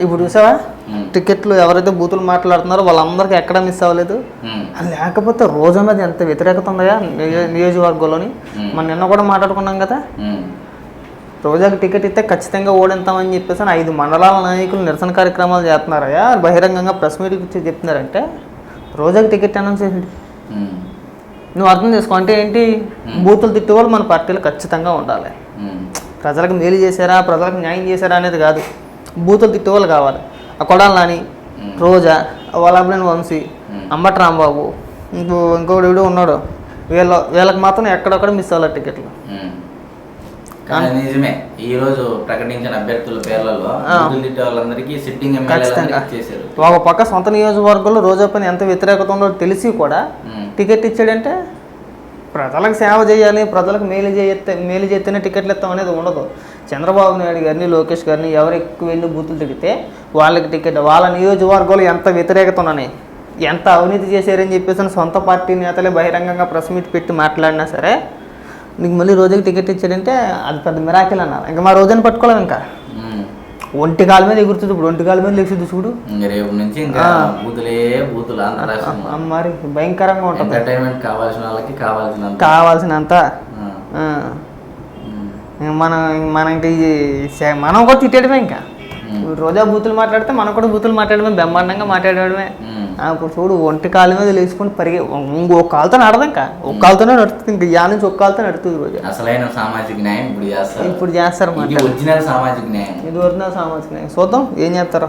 ఇప్పుడు చూసావా. టికెట్లు ఎవరైతే బూతులు మాట్లాడుతున్నారో వాళ్ళందరికీ ఎక్కడ మిస్ అవ్వలేదు. లేకపోతే రోజు మీద ఎంత వ్యతిరేకత నియో- నియోజకవర్గంలోని. మన నిన్న కూడా మాట్లాడుకున్నాం కదా. రోజాకి టికెట్ ఇస్తే ఖచ్చితంగా ఓడెంతామని చెప్పేసి ఐదు మండలాల నాయకులు నిరసన కార్యక్రమాలు చేస్తున్నారయ్యా. బహిరంగంగా ప్రెస్ మీట్కి వచ్చి చెప్తున్నారంటే రోజాకి టికెట్ అనౌన్స్ చేసింది. నువ్వు అర్థం చేసుకో. అంటే ఏంటి? బూతులు తిట్టేవాళ్ళు మన పార్టీలో ఖచ్చితంగా ఉండాలి. ప్రజలకు మేలు చేశారా? ప్రజలకు న్యాయం చేశారా అనేది కాదు. బూతులు తిట్టేవాళ్ళు కావాలి. ఆ కొడాలి నాని. రోజా వల్లభనేని వంశీ. అంబటి రాంబాబు ఇంకో ఇంకోటి వీడు ఉన్నాడు. వీళ్ళ వీళ్ళకి మాత్రం ఎక్కడొక్కడ మిస్ అవ్వాలి టికెట్లు. నిజమే ఈ రోజు ప్రకటించిన అభ్యర్థుల పేర్లలో వాళ్ళందరికీ సిట్టింగ్ చేశారు ఒక పక్క సొంత నియోజకవర్గంలో రోజా పైన ఎంత వ్యతిరేకత ఉందో తెలిసి కూడా. టికెట్ ఇచ్చాడంటే ప్రజలకు సేవ చేయాలి ప్రజలకు మేలు చేస్తే మేలు చేస్తేనే టికెట్లు ఇస్తాం అనేది ఉండదు. చంద్రబాబు నాయుడు గారిని లోకేష్ గారిని ఎవరు ఎక్కువ వెళ్ళి బూతులు తిడితే వాళ్ళకి టికెట్ వాళ్ళ నియోజకవర్గంలో ఎంత వ్యతిరేకత ఉన్నని ఎంత అవినీతి చేశారని చెప్పేసి సొంత పార్టీ నేతలే బహిరంగంగా ప్రెస్ మీట్ పెట్టి మాట్లాడినా సరే నీకు మళ్ళీ రోజుకి టికెట్ ఇచ్చాడంటే అది పెద్ద మిరాకిల్ అన్నారు. ఇంకా మా రోజుని పట్టుకోలేం ఇంకా. ఒంటి కాలు మీద ఎగురుతుంది ఇప్పుడు ఒంటి కాలు మీద లెక్సి చూడు. ఇంక రేపు నుంచి మరి భయంకరంగా ఉంటుంది. ఎంటర్టైన్మెంట్ కావాల్సిన వాళ్ళకి కావాల్సినంత. కావాల్సినంత. మనం మనం ఇంక ఈ సే- మనం కూడా తిట్టేయడమే ఇంకా. రోజా బూతులు మాట్లాడితే మనం కూడా బూతులు మాట్లాడమే బ్రహ్మాండంగా. ఆ, ఇప్పుడు చూడు ఒంటి కాలు మీద లేచుకొని పరిగే ఇంకో కాలుతో నడదు ఇంకా. ఒక కాలుతోనే నడుస్తుంది ఇంకా. యా నుంచి ఒక కాలుతో నడుతుంది రోజా. అసలైన సామాజిక న్యాయం ఇప్పుడు చేస్తారు. ఇప్పుడు చేస్తారు మాట ఒరిజినల్ సామాజిక న్యాయం. ఇది వరకు సామాజిక న్యాయం. చూద్దాం ఏం చేస్తారో.